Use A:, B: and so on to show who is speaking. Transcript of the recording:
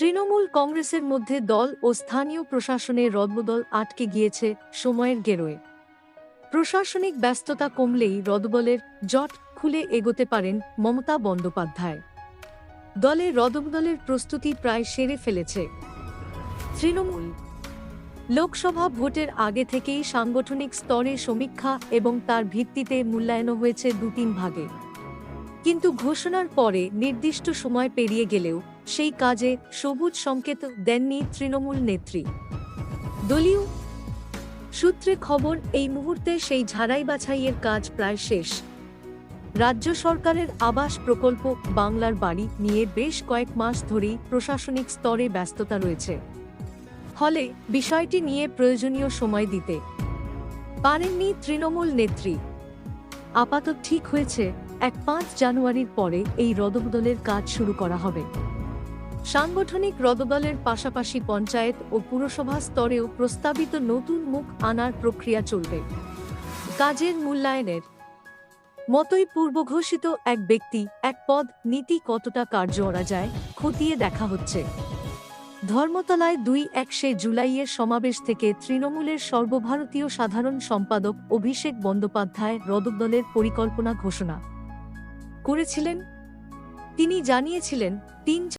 A: তৃণমূল কংগ্রেসের মধ্যে দল ও স্থানীয় প্রশাসনের রদবদল আটকে গিয়েছে সময়ের গেরোয়। প্রশাসনিক ব্যস্ততা কমলেই রদবলের জট খুলে এগোতে পারেন মমতা বন্দ্যোপাধ্যায়। দলে রদবদলের প্রস্তুতি প্রায় সেরে ফেলেছে। তৃণমূল লোকসভা ভোটের আগে থেকেই সাংগঠনিক স্তরে সমীক্ষা এবং তার ভিত্তিতে মূল্যায়ন হয়েছে দু তিন ভাগে। কিন্তু ঘোষণার পরে নির্দিষ্ট সময় পেরিয়ে গেলেও সেই কাজে সবুজ সংকেত দেননি তৃণমূল নেত্রী। দলীয় সূত্রে খবর, এই মুহূর্তে সেই ঝাড়াই বাছাইয়ের কাজ প্রায় শেষ। রাজ্য সরকারের আবাস প্রকল্প বাংলার বাড়ি নিয়ে বেশ কয়েক মাস ধরেই প্রশাসনিক স্তরে ব্যস্ততা রয়েছে। ফলে বিষয়টি নিয়ে প্রয়োজনীয় সময় দিতে পারেননি তৃণমূল নেত্রী। আপাতত ঠিক হয়েছে এক পাঁচ জানুয়ারির পরে এই রদবদলের কাজ শুরু করা হবে। সাংগঠনিক রদবদলের পাশাপাশি পঞ্চায়েত ও পুরসভা স্তরেও প্রস্তাবিত নতুন মুখ আনার প্রক্রিয়া চলবে। কাজের মূল্যায়নের মতোই পূর্বঘোষিত এক ব্যক্তি, এক পদ, নীতি কতটা কার্য করা যায় খতিয়ে দেখা হচ্ছে। ধর্মতলায় দুই একশে জুলাইয়ের সমাবেশ থেকে তৃণমূলের সর্বভারতীয় সাধারণ সম্পাদক অভিষেক বন্দ্যোপাধ্যায় রদবদলের পরিকল্পনা ঘোষণা। করেছিলেন? তিনি জানিয়েছিলেন তিন